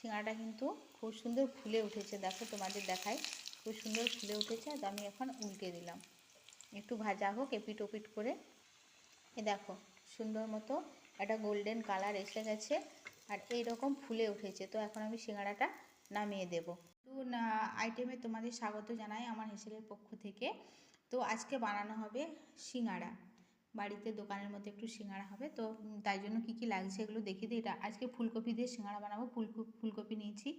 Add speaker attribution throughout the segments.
Speaker 1: সিঙ্গাড়াটা কিন্তু খুব সুন্দর ফুলে উঠেছে। দেখো তোমাদের দেখাই, খুব সুন্দর ফুলে উঠেছে আর আমি এখন উল্টে দিলাম। একটু ভাজা হোক, এপিট ওপিট করে। এ দেখো, সুন্দর মতো একটা গোল্ডেন কালার এসে গেছে আর এই রকম ফুলে উঠেছে। তো এখন আমি সিঙ্গাড়াটা নামিয়ে দেব। তো আইটেমে তোমাদের স্বাগত জানাই আমার হেসেলের পক্ষ থেকে। তো আজকে বানানো হবে সিঙ্গাড়া বাড়িতে দোকানের মধ্যে একটু সিঙ্গাড়া হবে। তো তাই জন্য কি কি লাগছে এগুলো দেখিয়ে দিই। এটা আজকে ফুলকপি দিয়ে সিঙ্গাড়া বানাবো। ফুলকপি ফুলকপি নিয়েছি।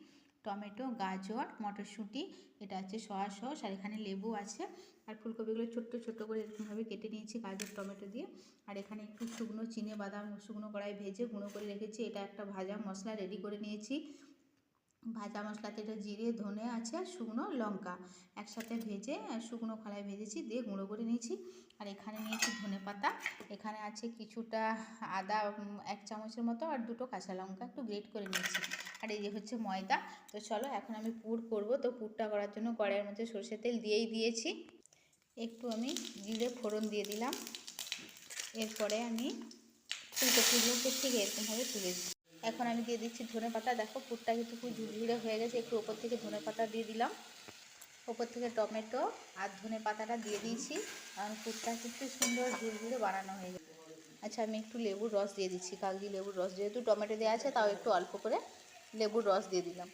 Speaker 1: টমেটো, গাজর, মটরশুঁটি, এটা হচ্ছে সয়া সস, আর এখানে লেবু আছে। আর ফুলকপিগুলো ছোট্ট ছোট্ট করে এরকমভাবে কেটে নিয়েছি গাজর, টমেটো দিয়ে। আর এখানে একটু শুকনো চিনে বাদাম, শুকনো কড়াই ভেজে গুঁড়ো করে রেখেছি। এটা একটা ভাজা মশলা রেডি করে নিয়েছি। ভাজা মশলাতে এটা জিরে, ধনে আছে আর শুকনো লঙ্কা। একসাথে ভেজে শুকনো খোলায় ভেজেছি, দিয়ে গুঁড়ো করে নিয়েছি। আর এখানে নিয়েছি ধনে পাতা। এখানে আছে কিছুটা আদা এক চামচের মতো আর দুটো কাঁচা লঙ্কা একটু গ্রেট করে নিয়েছি। আর এই যে হচ্ছে ময়দা, তো চলো এখন আমি পুর করব। তো পুরটা করার জন্য কড়াইয়ের মধ্যে সর্ষের তেল দিয়েই দিয়েছি। একটু আমি জিরে ফোড়ন দিয়ে দিলাম। এরপরে আমি ফুলকপিগুলোকে ঠিক এরকমভাবে তুলে দিই এখন আমি দিয়ে দিচ্ছি ধনে পাতা। দেখো পুরটা কিন্তু খুব ঝুরঝুরে হয়ে গেছে। একটু ওপর থেকে ধনে পাতা দিয়ে দিলাম। ওপর থেকে টমেটো আর ধনে পাতাটা দিয়ে দিয়েছি। কারণ পুরটা কিন্তু সুন্দর ঝুরঝুরে বানানো হয়ে গেছে। আচ্ছা আমি একটু লেবুর রস দিয়ে দিচ্ছি। কাগজি লেবুর রস, যেহেতু টমেটো দেওয়া আছে, তাও একটু অল্প করে লেবুর রস দিয়ে দিলাম।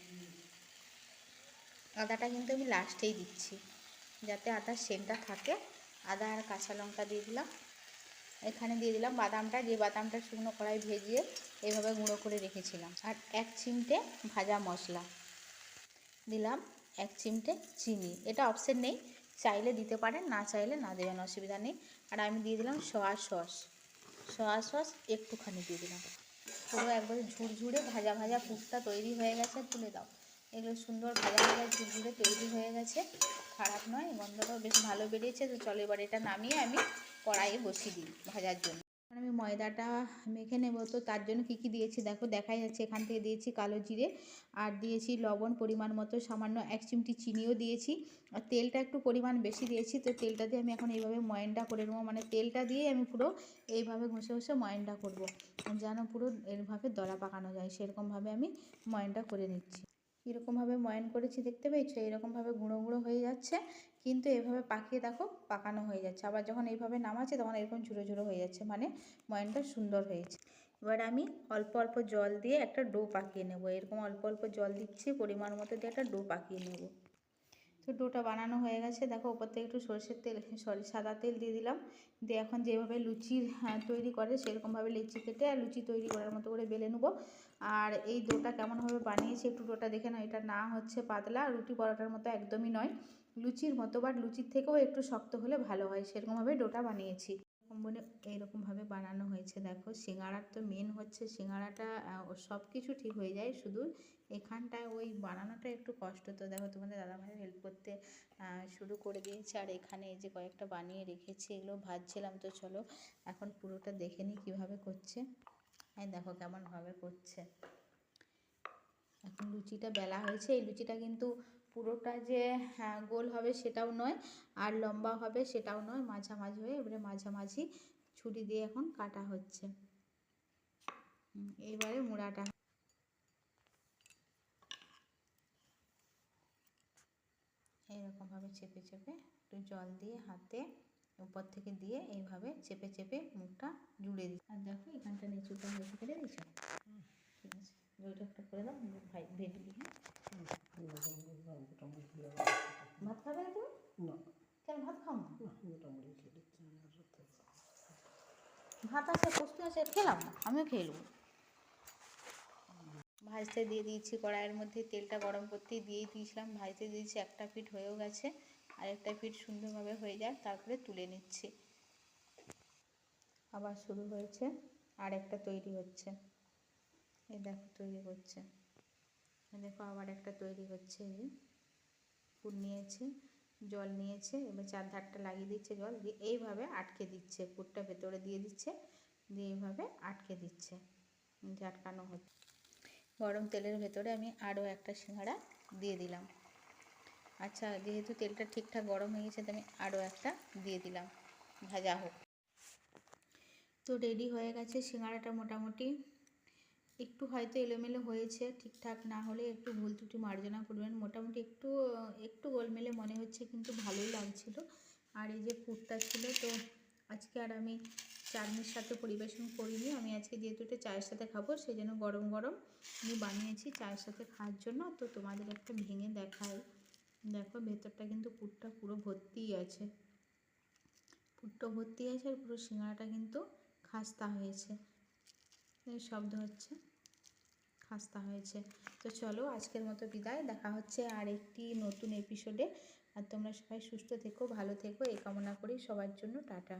Speaker 1: আদাটা কিন্তু আমি লাস্টেই দিচ্ছি। যাতে আদার সেন্টটা থাকে। আদা আর কাঁচা লঙ্কা দিয়ে দিলাম। এখানে দিয়ে দিলাম বাদামটা, যে বাদামটা শুকনো কড়াই ভেজিয়ে এভাবে গুঁড়ো করে রেখেছিলাম। আর এক চিমটে ভাজা মশলা দিলাম, এক চিমটে চিনি। এটা অপশন নেই, চাইলে দিতে পারেন, না চাইলে না দেবেন, অসুবিধা নেই। আর আমি দিয়ে দিলাম সয়া সস সয়া সস একটুখানি দিয়ে দিলাম। পুরো একবারে ঝুরঝুরে ভাজা ভাজা পুরটা তৈরি হয়ে গেছে, তুলে দাও। এগুলো সুন্দর ভাজা ভাজা ঝুরঝুরে তৈরি হয়ে গেছে। খারাপ নয়, গন্ধটাও বেশ ভালো বেরিয়েছে। তো চলো এবার এটা নামিয়ে আমি কড়াইয়ে বসিয়ে দিই ভাজার জন্য। আমি ময়দাটা মেখে নেব। তো তার জন্য কী কী দিয়েছি দেখো, দেখাই যাচ্ছে। এখান থেকে দিয়েছি কালো জিরে আর দিয়েছি লবণ পরিমাণ মতো, সামান্য এক চিমটি চিনিও দিয়েছি। আর তেলটা একটু পরিমাণ বেশি দিয়েছি। তো তেলটা দিয়ে আমি এখন এইভাবে ময়নটা করে নেব। মানে তেলটা দিয়ে আমি পুরো এইভাবে ঘষে ঘষে ময়নটা করব। যেন পুরো এরভাবে দলা পাকানো যায়। সেরকমভাবে আমি ময়নটা করে নিচ্ছি। কীরকমভাবে ময়ন করেছি দেখতে পেয়েছ? এরকমভাবে গুঁড়ো গুঁড়ো হয়ে যাচ্ছে কিন্তু এভাবে পাকিয়ে দেখো পাকানো হয়ে যাচ্ছে। আবার যখন এইভাবে নামাচ্ছে তখন এরকম ঝুরো ঝুরো হয়ে যাচ্ছে মানে ময়নটা সুন্দর হয়েছে। এবার আমি অল্প অল্প জল দিয়ে একটা ডো পাকিয়ে নেব। এরকম অল্প অল্প জল দিচ্ছি পরিমাণ মতো দিয়ে একটা ডো পাকিয়ে নেব। তো ডোটা বানানো হয়ে গেছে। দেখো ওপর থেকে একটু সরষের তেল সরি সাদা তেল দিয়ে দিলাম। দিয়ে এখন যেভাবে লুচির হ্যাঁ, তৈরি করে সেরকমভাবে লিচি কেটে আর লুচি তৈরি করার মতো করে বেলে নেব। আর এই ডোটা কেমনভাবে বানিয়েছি একটু ডোটা দেখে নাও, এটা না হচ্ছে পাতলা, রুটি পরোটার মতো একদমই নয়। লুচির মতো বাট লুচির থেকেও একটু শক্ত হলে ভালো হয়, সেরকমভাবে ডোটা বানিয়েছি। বলে, এইরকমভাবে বানানো হয়েছে, দেখো সিঙ্গাড়ার তো মেন হচ্ছে সিঙ্গাড়াটা সব কিছু ঠিক হয়ে যায়, শুধু এখানটায় ওই বানানোটা একটু কষ্ট। তো দেখো তোমাদের দাদাভাইয়ের হেল্প করতে শুরু করে দিয়েছে, আর এখানে এই যে কয়েকটা বানিয়ে রেখেছি, এগুলো ভাজছিলাম, তো চলো এখন পুরোটা দেখে নিই কীভাবে করছে। এই দেখো কেমনভাবে করছে। এখন লুচিটা বেলা হয়েছে এই লুচিটা কিন্তু পুরোটা যে হ্যাঁ, গোল হবে সেটাও নয় আর লম্বা হবে সেটাও নয় মাঝামাঝি হয়ে এবারে মাঝামাঝি ছুরি দিয়ে এখন কাটা হচ্ছে। এবারে মুড়াটা এইরকমভাবে চেপে চেপে একটু জল দিয়ে হাতে উপর থেকে দিয়ে এইভাবে চেপে চেপে মুখটা জুড়ে দিই। আর দেখো এখানটা নিচুটা হয়েছে কেটে দিয়েছ ঠিক আছে? একটা করে দাও ভাই ভেজে দিই হ্যাঁ? ভাত খাবে না তুমি? কেন ভাত খাও না? ভাত আছে পোস্ত আছে খেলাম না আমিও খেয়ে নেব। ভাজতে দিয়ে দিয়েছি কড়াইয়ের মধ্যে তেলটা গরম করতে দিয়েই দিয়েছিলাম ভাজতে দিয়েছি একটা পিঠ হয়েও গেছে। আরেকটা পিঠ সুন্দরভাবে হয়ে যায়, তারপরে তুলে নিচ্ছি। আবার শুরু হয়েছে আর একটা তৈরি হচ্ছে। এই দেখো, তৈরি করছে দেখো, আবার একটা তৈরি হচ্ছে। এই ফুল নিয়েছে, জল নিয়েছে, এবার চার ধারটা লাগিয়ে দিচ্ছে জল, দিয়ে এইভাবে আটকে দিচ্ছে। পুরটা ভেতরে দিয়ে দিচ্ছে, দিয়ে এইভাবে আটকে দিচ্ছে। যে আটকানো হচ্ছে। গরম তেলের ভেতরে আমি আরও একটা সিঙ্গাড়া দিয়ে দিলাম। আচ্ছা যেহেতু তেলটা ঠিকঠাক গরম হয়ে গেছে তো আমি আরও একটা দিয়ে দিলাম। ভাজা হোক। তো রেডি হয়ে গেছে সিঙ্গাড়াটা মোটামুটি। একটু হয়তো এলোমেলো হয়েছে ঠিকঠাক, না হলে একটু ভুল ত্রুটি মার্জনা করবেন। মোটামুটি একটু একটু গোলমেলে মনে হচ্ছে, কিন্তু ভালোই লাগছিল। আর এই যে পুরটা ছিল, তো আজকে আর আমি চাটনির সাথে পরিবেশন করিনি। আমি আজকে যেহেতু এটা চায়ের সাথে খাব সেই জন্য গরম গরম আমি বানিয়েছি চায়ের সাথে খাওয়ার জন্য। তো তোমাদের একটা ভেঙে দেখাই। দেখো, ভেতরটা কিন্তু পুরটা পুরো ভর্তিই আছে। পুরটা ভর্তি আছে আর পুরো সিঙ্গাড়াটা কিন্তু খাস্তা হয়েছে। শব্দ হচ্ছে, খাস্তা হয়েছে। তো চলো, আজকের মতো বিদায়। দেখা হচ্ছে আর একটি নতুন এপিসোডে আর তোমরা সবাই সুস্থ থেকো, ভালো থেকো। এই কামনা করি সবার জন্য। টাটা।